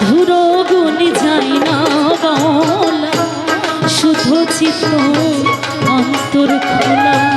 ধুরো না শুধু চিত্ত অন্তর খোলা।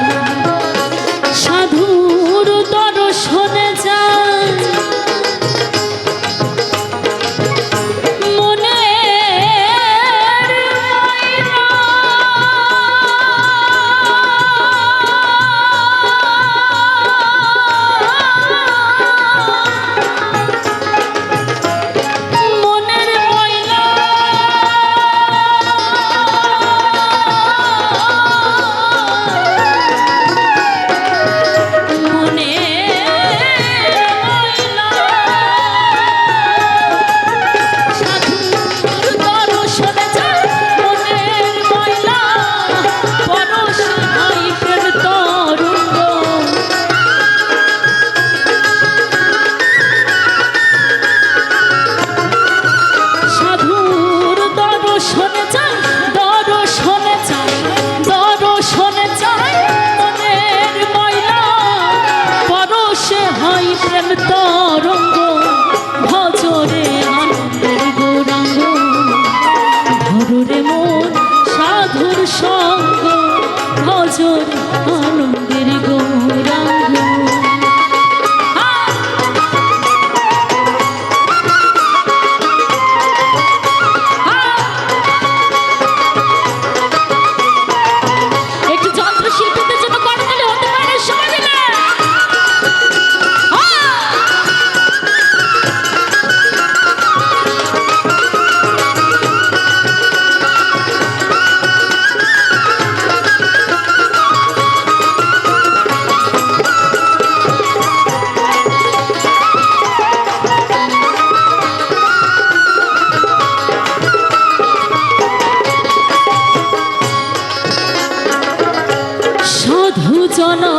চলো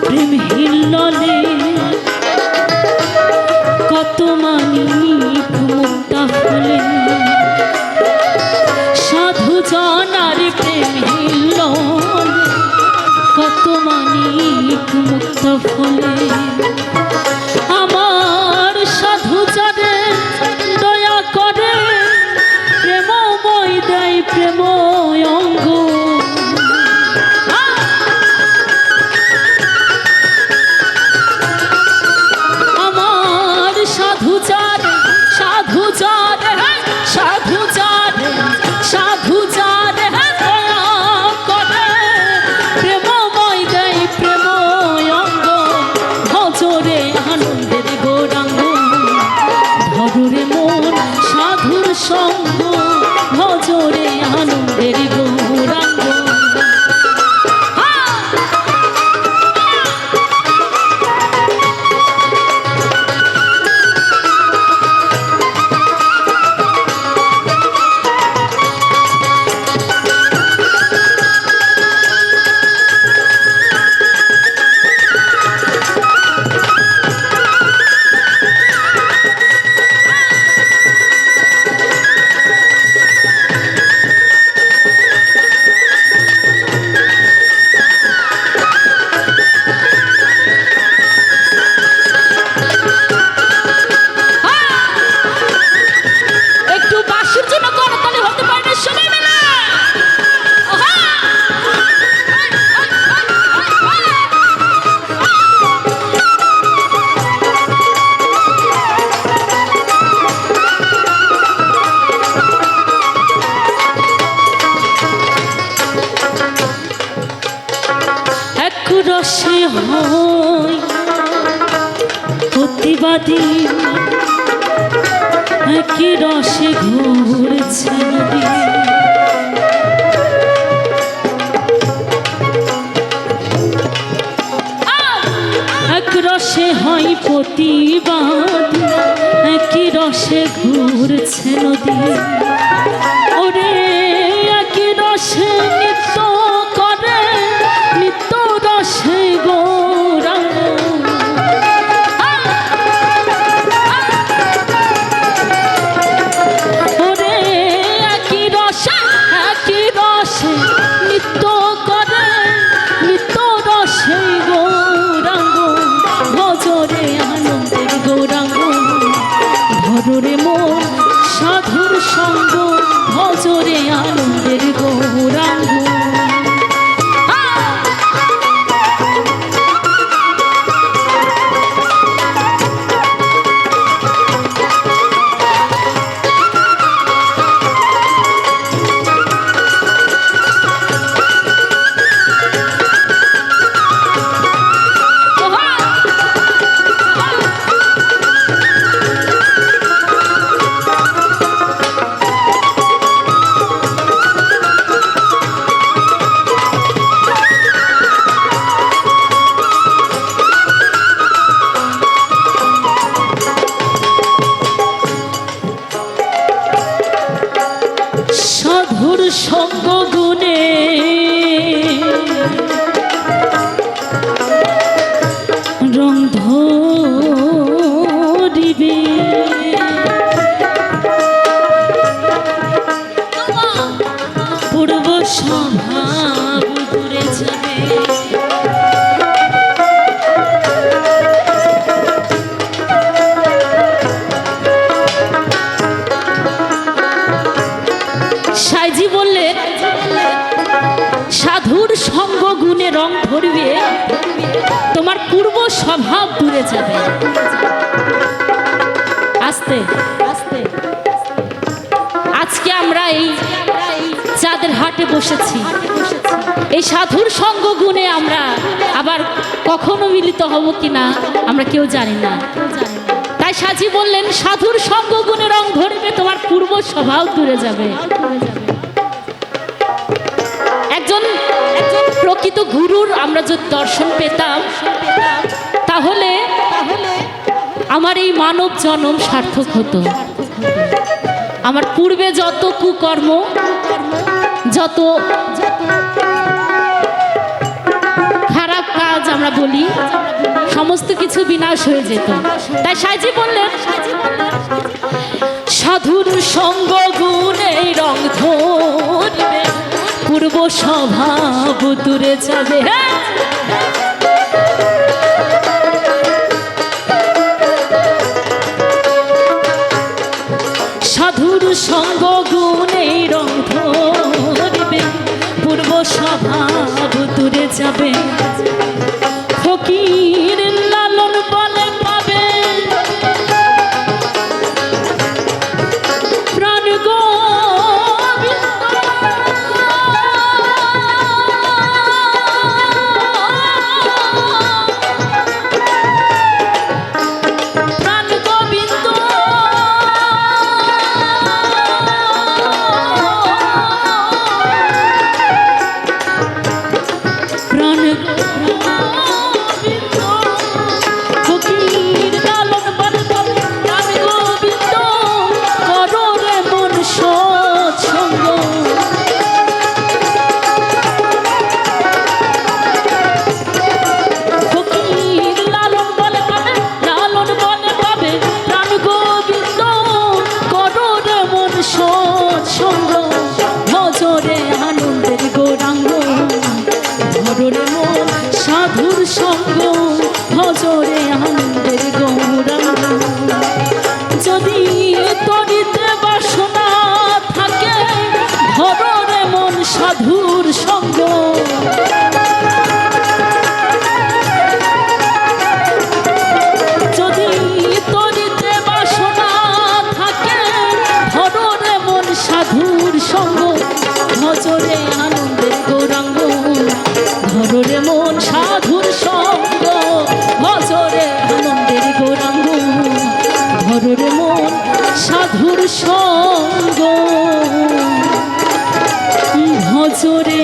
প্রেম হিল্ললে কত মানি মুক্তা হলে। সাধু জনার প্রেম হিল্ল কত মানি মুক্ত ফলে বাদী একই রসে ঘুরছে নদী। এক রসে হয় প্রতিবাদ কি রসে ঘুরছে নদী। ওরে, একই রসে সঙ্গ ভজরে আনন্দের স্বভাব যাবে। আস্তে আস্তে। আজকে আমরা এই চাঁদের হাটে বসেছি। এই সাধুর সঙ্গ গুণে আমরা আবার কখনো মিলিত হব কিনা আমরা কেউ জানি না। তাই সাজি বললেন, সাধুর সঙ্গ গুণে রং ধরবে, তোমার পূর্ব স্বভাব দূরে যাবে। একজন প্রকৃত গুরুর আমরা যদি দর্শন পেতাম, তাহলে আমার এই মানব জন্ম সার্থক হতো। আমার পূর্বে যত কুকর্ম, যত খারাপ কাজ আমরা বলি, সমস্ত কিছু বিনাশ হয়ে যেত। তাই সাজি বললেন, সাধুর সঙ্গ গুণে রং ধরবে, পূর্ব স্বভাব দূরে যাবে। হ্যাঁ যাবে। সঙ্গ। ভজরে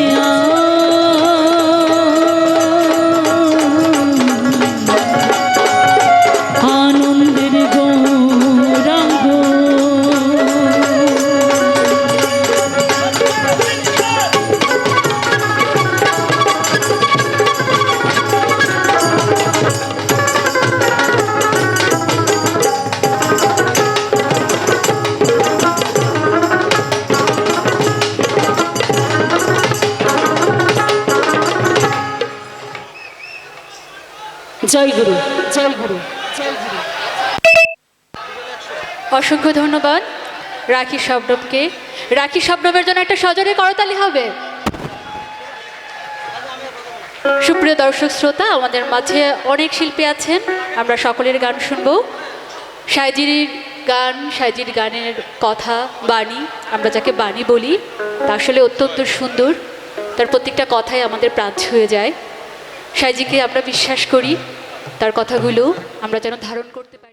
গুরু গুরু অসংখ্য ধন্যবাদ। রাখি শবনমকে। রাখি শবনমের জন্য একটা সজরে করতালি হবে। সুপ্রিয় দর্শক শ্রোতা, আমাদের মাঝে অনেক শিল্পী আছেন। আমরা সকলের গান শুনব। সাইজির গান, সাইজির গানের কথা, বাণী, আমরা যাকে বাণী বলি, তা আসলে অত্যন্ত সুন্দর। তার প্রত্যেকটা কথাই আমাদের প্রাণ হয়ে যায়। সাইজিকে আমরা বিশ্বাস করি। তার কথাগুলো আমরা যেন ধারণ করতে পারি।